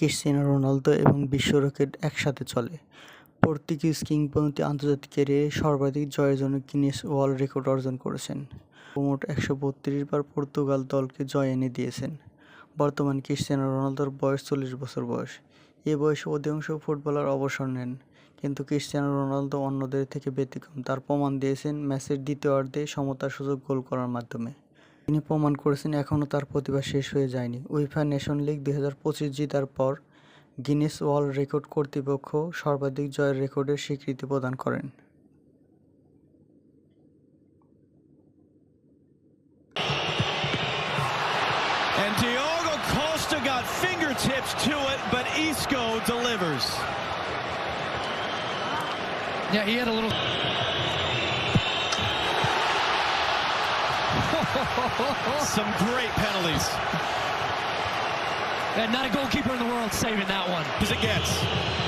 Cristiano Ronaldo এবং বিশ্ব record একসাথে চলে। পর্তুগিজ কিংবদন্তি আন্তর্জাতিক ক্যারিয়ারে সর্বাধিক জয়ের জন্য গিনেস ওয়ার্ল্ড রেকর্ড অর্জন করেছেন। মোট একশো বত্রিশ বার পর্তুগাল দলকে জয় এনে দিয়েছেন। বর্তমান ক্রিশ্চিয়ানো রোনালদোর বয়স চল্লিশ বছর বয়স। এ বয়সে অধিকাংশ ফুটবলার অবসর নেন, কিন্তু ক্রিশ্চিয়ানো রোনালদো অন্যদের থেকে ব্যতিক্রম। তার প্রমাণ দিয়েছেন ম্যাচের দ্বিতীয়ার্ধে সমতার সুযোগ গোল করার মাধ্যমে। তিনি প্রমাণ করেছেন এখনও তার প্রতিভা শেষ হয়ে যায়নি উইফা নেশন লিগ দুই হাজার পঁচিশ জিতার পর গিনেস ওয়ার্ল্ড রেকর্ড কর্তৃপক্ষ সর্বাধিক জয়ের রেকর্ডের স্বীকৃতি প্রদান করেন And Diogo Costa got fingertips to it, but Isco delivers. Yeah, he had a little. Some great penalties And not a goalkeeper in the world saving that one. as it gets.